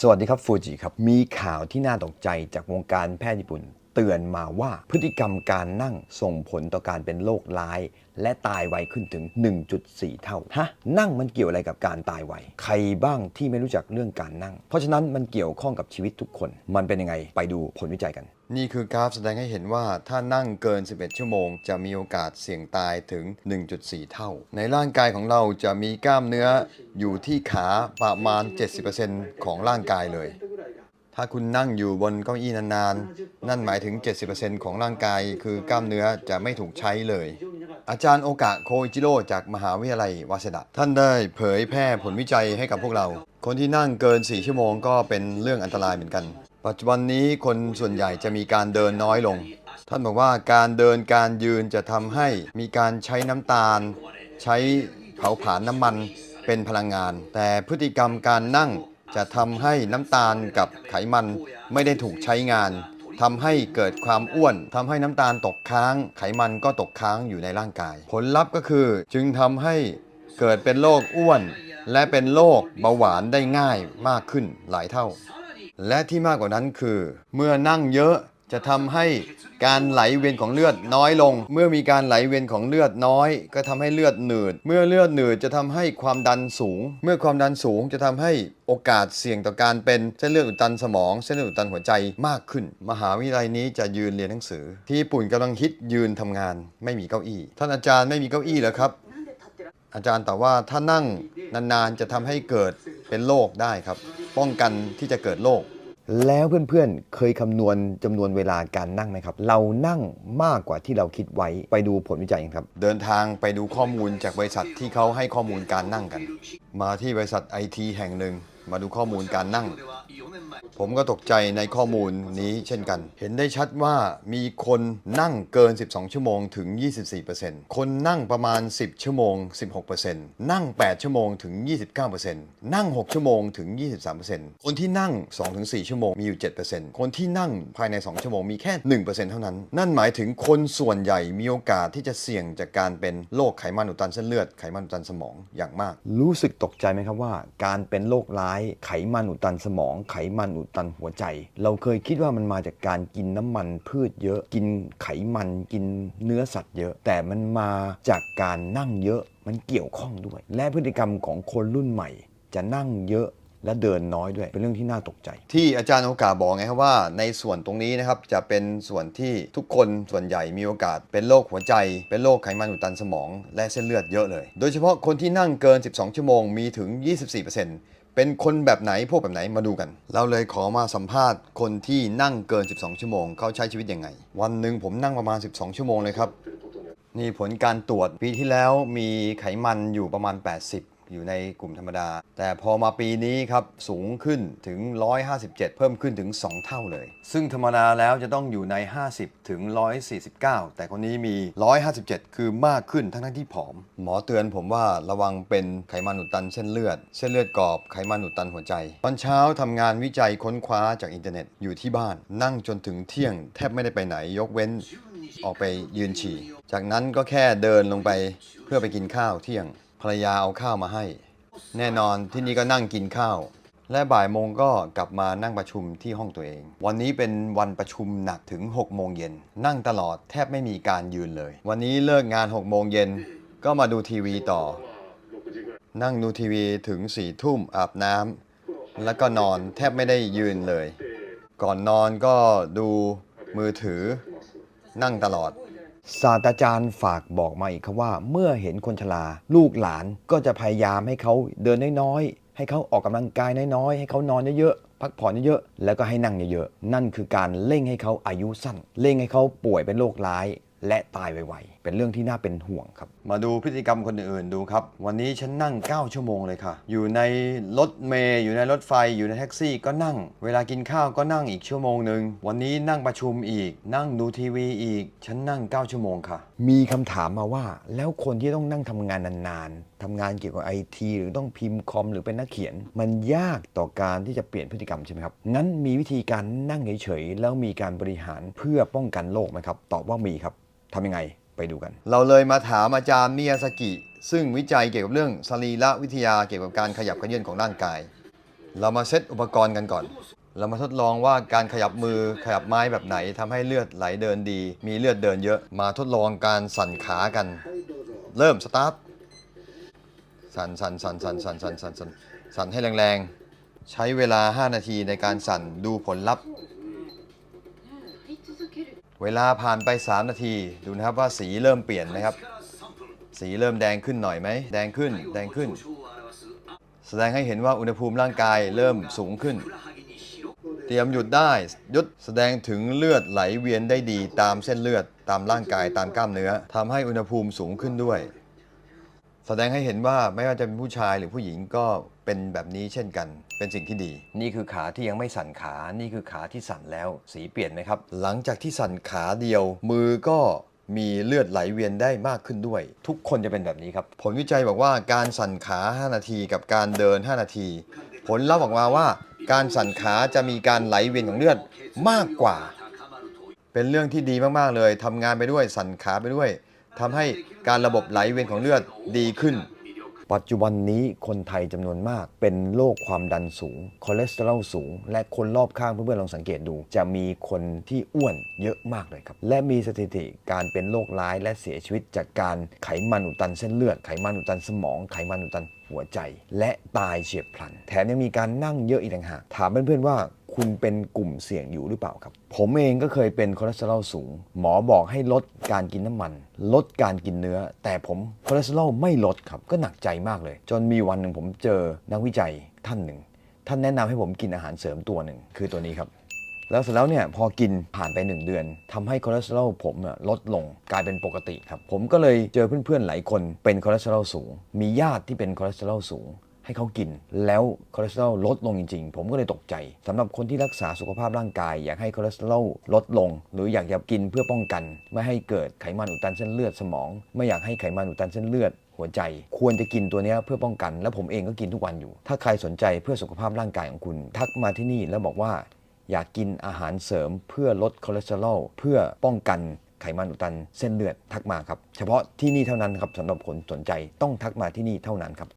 สวัสดีครับฟูจิครับ มีข่าวที่น่าตกใจจากวงการแพทย์ญี่ปุ่น เตือนมาว่าพฤติกรรมการนั่งส่งผลต่อการเป็นโรคร้าย และตายไวขึ้นถึง 1.4 เท่า ฮะ นั่งมันเกี่ยวอะไรกับการตายไว ใครบ้างที่ไม่รู้จักเรื่องการนั่ง เพราะฉะนั้นมันเกี่ยวข้องกับชีวิตทุกคน มันเป็นยังไง ไปดูผลวิจัยกัน นี่คือกราฟแสดงให้เห็นว่าถ้านั่งเกิน 11 ชั่วโมง จะมีโอกาสเสี่ยงตายถึง 1.4 เท่า ในร่างกายของเราจะมีกล้ามเนื้ออยู่ที่ขาประมาณ 70%ของร่างกายเลย ถ้าคุณนั่งอยู่บนเก้าอี้นานๆ นั่นหมายถึง 70%ของร่างกายคือกล้ามเนื้อจะไม่ถูกใช้เลย อาจารย์โอกะโคอิจิโร่จากมหาวิทยาลัยวาเซดะท่านได้เผยแพร่ผลวิจัยให้กับพวกเรา คนที่นั่งเกิน 4 ชั่วโมงก็เป็นเรื่องอันตรายเหมือนกัน ปัจจุบันนี้คนส่วนใหญ่จะมีการเดินน้อยลง ท่านบอกว่าการเดินการยืนจะทำให้มีการใช้น้ำตาล ใช้เผาผลาญน้ำมันเป็นพลังงาน แต่พฤติกรรมการนั่งจะทำให้น้ำตาลกับไขมันไม่ได้ถูกใช้งานทำให้เกิดความอ้วนทำให้น้ำตาลตกค้าง ไขมันก็ตกค้างอยู่ในร่างกาย ผลลัพธ์ก็คือจึงทำให้เกิดเป็นโรคอ้วน และเป็นโรคเบาหวานได้ง่ายมากขึ้นหลายเท่า และที่มากกว่านั้นคือ เมื่อนั่งเยอะจะทำให้การไหลเวียนของเลือดน้อยลง เมื่อมีการไหลเวียนของเลือดน้อย ก็ทำให้เลือดหนืด เมื่อเลือดหนืดจะทำให้ความดันสูง เมื่อความดันสูงจะทำให้โอกาสเสี่ยงต่อการเป็นเส้นเลือดอุดตันสมอง เส้นเลือดอุดตันหัวใจมากขึ้น มหาวิทยาลัยนี้จะยืนเรียนหนังสือ ที่ญี่ปุ่นกำลังฮิตยืนทำงาน ไม่มีเก้าอี้ ท่านอาจารย์ไม่มีเก้าอี้เหรอครับ อาจารย์ตอบว่าถ้านั่งนานๆจะทำให้เกิดเป็นโรคได้ครับ ป้องกันที่จะเกิดโรคแล้วเพื่อนๆ เคยคำนวณจำนวนเวลาการนั่งไหมครับ เรานั่งมากกว่าที่เราคิดไว้ ไปดูผลวิจัยกันครับ เดินทางไปดูข้อมูลจากบริษัทที่เขาให้ข้อมูลการนั่งกัน มาที่บริษัทไอทีแห่งหนึ่ง มาดูข้อมูลการนั่ง ผมก็ตกใจในข้อมูลนี้เช่นกัน เห็นได้ชัดว่ามีคนนั่งเกิน 12 ชั่วโมงถึง 24%คนนั่งประมาณ 10 ชั่วโมง 16%นั่ง 8 ชั่วโมงถึง 29%นั่ง 6 ชั่วโมงถึง 23%คนที่นั่ง 2-4 ชั่วโมงมีอยู่ 7%คนที่นั่งภายใน 2 ชั่วโมงมีแค่ 1%เท่านั้น นั่นหมายถึงคนส่วนใหญ่มีโอกาสที่จะเสี่ยงจากการเป็นโรคไขมันอุดตันเส้นเลือดไขมันอุดตันสมองอย่างมาก รู้สึกตกใจไหมครับว่า การเป็นโรคร้ายไขมันอุดตันสมอง ไขมันอุดตันหัวใจ เราเคยคิดว่ามันมาจากการกินน้ำมันพืชเยอะ กินไขมันกินเนื้อสัตว์เยอะ แต่มันมาจากการนั่งเยอะมันเกี่ยวข้องด้วย และพฤติกรรมของคนรุ่นใหม่ จะนั่งเยอะและเดินน้อยด้วย เป็นเรื่องที่น่าตกใจ ที่อาจารย์โอกาสบอกไงครับว่า ในส่วนตรงนี้นะครับจะเป็นส่วนที่ทุกคนส่วนใหญ่มีโอกาส เป็นโรคหัวใจ เป็นโรคไขมันอุดตันสมอง และเส้นเลือดเยอะเลย โดยเฉพาะคนที่นั่งเกิน 12 ชั่วโมงมีถึง 24% เป็นคนแบบไหนพวกแบบไหนมาดูกัน เราเลยขอมาสัมภาษณ์คนที่นั่งเกิน 12 ชั่วโมงเขาใช้ชีวิตยังไง วันหนึ่งผมนั่งประมาณ 12 ชั่วโมงเลยครับ นี่ผลการตรวจปีที่แล้วมีไขมันอยู่ประมาณ 80 อยู่ในกลุ่มธรรมดา แต่พอมาปีนี้ครับสูงขึ้นถึง 157 เพิ่มขึ้นถึง 2 เท่าเลย ซึ่งธรรมดาแล้วจะต้องอยู่ใน 50 ถึง 149 แต่คนนี้มี 157 คือมากขึ้นทั้งทั้งที่ผอม หมอเตือนผมว่าระวังเป็นไขมันอุดตันเส้นเลือด เส้นเลือดกรอบไขมันอุดตันหัวใจ ตอนเช้าทำงานวิจัยค้นคว้าจากอินเทอร์เน็ตอยู่ที่บ้าน นั่งจนถึงเที่ยงแทบไม่ได้ไปไหนยกเว้นออกไปยืนฉี่ จากนั้นก็แค่เดินลงไปเพื่อไปกินข้าวเที่ยง ภรรยาเอาข้าวมาให้ แน่นอนที่นี่ก็นั่งกินข้าว และบ่ายโมงก็กลับมานั่งประชุมที่ห้องตัวเอง วันนี้เป็นวันประชุมหนักถึง 6 โมงเย็น นั่งตลอดแทบไม่มีการยืนเลย วันนี้เลิกงาน 6 โมงเย็นก็มาดูทีวีต่อ นั่งดูทีวีถึง4ี่ทุ่มอาบน้ำแล้วก็นอนแทบไม่ได้ยืนเลย ก่อนนอนก็ดูมือถือ นั่งตลอด ศาสตราจารย์ฝากบอกมาอีกครับว่า เมื่อเห็นคนชราลูกหลานก็จะพยายามให้เขาเดินน้อยๆให้เขาออกกำลังกายน้อยๆ ให้เขานอนเยอะๆพักผ่อนเยอะๆแล้วก็ให้นั่งเยอะๆนั่นคือการเร่งให้เขาอายุสั้น เร่งให้เขาป่วยเป็นโรคร้าย และตายไวๆ เป็นเรื่องที่น่าเป็นห่วงครับ มาดูพฤติกรรมคนอื่นๆดูครับ วันนี้ฉันนั่ง 9 ชั่วโมงเลยค่ะ อยู่ในรถเมย์อยู่ในรถไฟ อยู่ในแท็กซี่ก็นั่ง เวลากินข้าวก็นั่งอีกชั่วโมงหนึ่งวันนี้นั่งประชุมอีก นั่งดูทีวีอีก ฉันนั่ง 9 ชั่วโมงค่ะ มีคำถามมาว่า แล้วคนที่ต้องนั่งทำงานนานๆทำงานเกี่ยวกับไอทีหรือต้องพิมพ์คอมหรือเป็นนักเขียน มันยากต่อการที่จะเปลี่ยนพฤติกรรมใช่ไหมครับงั้นมีวิธีการนั่งเฉยๆแล้วมีการบริหารเพื่อป้องกันโรคไหมครับตอบว่ามีครับทำยังไง ไปดูกัน เราเลยมาถามอาจารย์มิยาสกิ ซึ่งวิจัยเกี่ยวกับเรื่องสรีระวิทยาเกี่ยวกับการขยับเขยื้อนของร่างกาย เรามาเซตอุปกรณ์กันก่อน เรามาทดลองว่าการขยับมือขยับไม้แบบไหนทำให้เลือดไหลเดินดี มีเลือดเดินเยอะ มาทดลองการสั่นขากัน เริ่มสตาร์ทสั่นสั่นสั่นสั่นสั่นสั่นสั่นสั่นสั่นให้แรงๆ ใช้เวลา 5 นาทีในการสั่นดูผลลัพธ์ เวลาผ่านไป 3 นาที ดูนะครับว่าสีเริ่มเปลี่ยนนะครับ สีเริ่มแดงขึ้นหน่อยไหม แดงขึ้น แดงขึ้น แสดงให้เห็นว่าอุณหภูมิร่างกายเริ่มสูงขึ้น เตรียมหยุดได้ หยุดแสดงถึงเลือดไหลเวียนได้ดีตามเส้นเลือดตามร่างกายตามกล้ามเนื้อทำให้อุณหภูมิสูงขึ้นด้วย แสดงให้เห็นว่าไม่ว่าจะเป็นผู้ชายหรือผู้หญิงก็ เป็นแบบนี้เช่นกัน เป็นสิ่งที่ดี นี่คือขาที่ยังไม่สั่นขา นี่คือขาที่สั่นแล้ว สีเปลี่ยนไหมครับ หลังจากที่สั่นขาเดียว มือก็มีเลือดไหลเวียนได้มากขึ้นด้วย ทุกคนจะเป็นแบบนี้ครับ ผลวิจัยบอกว่าการสั่นขา 5 นาทีกับการเดิน 5 นาที ผลลัพธ์ออกมาว่า การสั่นขาจะมีการไหลเวียนของเลือดมากกว่า เป็นเรื่องที่ดีมากๆเลยทำงานไปด้วยสั่นขาไปด้วยทำให้การระบบไหลเวียนของเลือดดีขึ้น ปัจจุบันนี้คนไทยจำนวนมากเป็นโรคความดันสูงคอเลสเตอรอลสูง และคนรอบข้างเพื่อนๆลองสังเกตดู จะมีคนที่อ้วนเยอะมากเลยครับ และมีสถิติการเป็นโรคร้ายและเสียชีวิตจากการไขมันอุดตันเส้นเลือดไขมันอุดตันสมองไขมันอุดตันหัวใจ และตายเฉียบพลัน แถมยังมีการนั่งเยอะอีกต่างหากถามเพื่อนๆว่า คุณเป็นกลุ่มเสี่ยงอยู่หรือเปล่าครับ ผมเองก็เคยเป็นคอเลสเตอรอลสูง หมอบอกให้ลดการกินน้ำมัน ลดการกินเนื้อ แต่ผมคอเลสเตอรอลไม่ลดครับ ก็หนักใจมากเลย จนมีวันหนึ่งผมเจอนักวิจัยท่านหนึ่ง ท่านแนะนำให้ผมกินอาหารเสริมตัวหนึ่ง คือตัวนี้ครับแล้วเสร็จแล้วเนี่ยพอกินผ่านไป 1 เดือนทำให้คอเลสเตอรอลผมลดลงกลายเป็นปกติครับ ผมก็เลยเจอเพื่อนๆหลายคนเป็นคอเลสเตอรอลสูง มีญาติที่เป็นคอเลสเตอรอลสูง ให้เขากิน แล้วคอเลสเตอรอลลดลงจริง ๆ ผมก็เลยตกใจสำหรับคนที่รักษาสุขภาพร่างกาย อยากให้คอเลสเตอรอลลดลง หรืออยากจะกินเพื่อป้องกัน ไม่ให้เกิดไขมันอุดตันเส้นเลือดสมอง ไม่อยากให้ไขมันอุดตันเส้นเลือดหัวใจควรจะกินตัวนี้เพื่อป้องกัน และผมเองก็กินทุกวันอยู่ ถ้าใครสนใจเพื่อสุขภาพร่างกายของคุณ ทักมาที่นี่แล้วบอกว่า อยากกินอาหารเสริม เพื่อลดคอเลสเตอรอลเพื่อป้องกันไขมันอุดตันเส้นเลือดทักมาครับ เฉพาะที่นี่เท่านั้นครับสำหรับคนสนใจต้องทักมาที่นี่เท่านั้นครับ